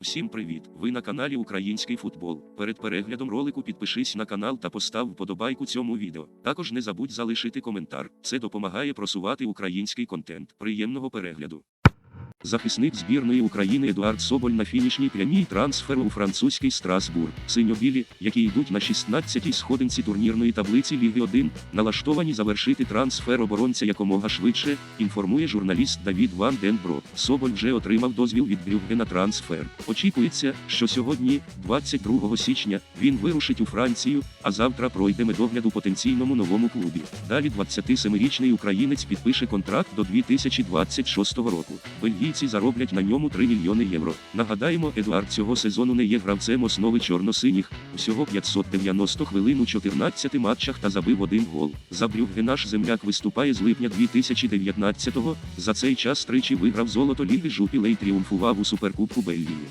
Всім привіт! Ви на каналі Український футбол. Перед переглядом ролику підпишись на канал та постав вподобайку цьому відео. Також не забудь залишити коментар. Це допомагає просувати український контент. Приємного перегляду. Захисник збірної України Едуард Соболь на фінішній прямій трансферу у французький Страсбург. Синьо-білі, які йдуть на 16-й сходинці турнірної таблиці Ліги 1, налаштовані завершити трансфер оборонця якомога швидше, інформує журналіст Давід Ван Брок. Соболь вже отримав дозвіл від Брюгге на трансфер. Очікується, що сьогодні, 22 січня, він вирушить у Францію, а завтра пройде медогляд у потенційному новому клубі. Далі 27-річний українець підпише контракт до 2026 року. Бельгійці зароблять на ньому 3 мільйони євро. Нагадаємо, Едуард цього сезону не є гравцем основи чорно-синіх, Усього 590 хвилин у 14 матчах та забив один гол. За Брюгге наш земляк виступає з липня 2019-го. За цей час тричі виграв золото Ліги Жупілей тріумфував у суперкубку Бельгії.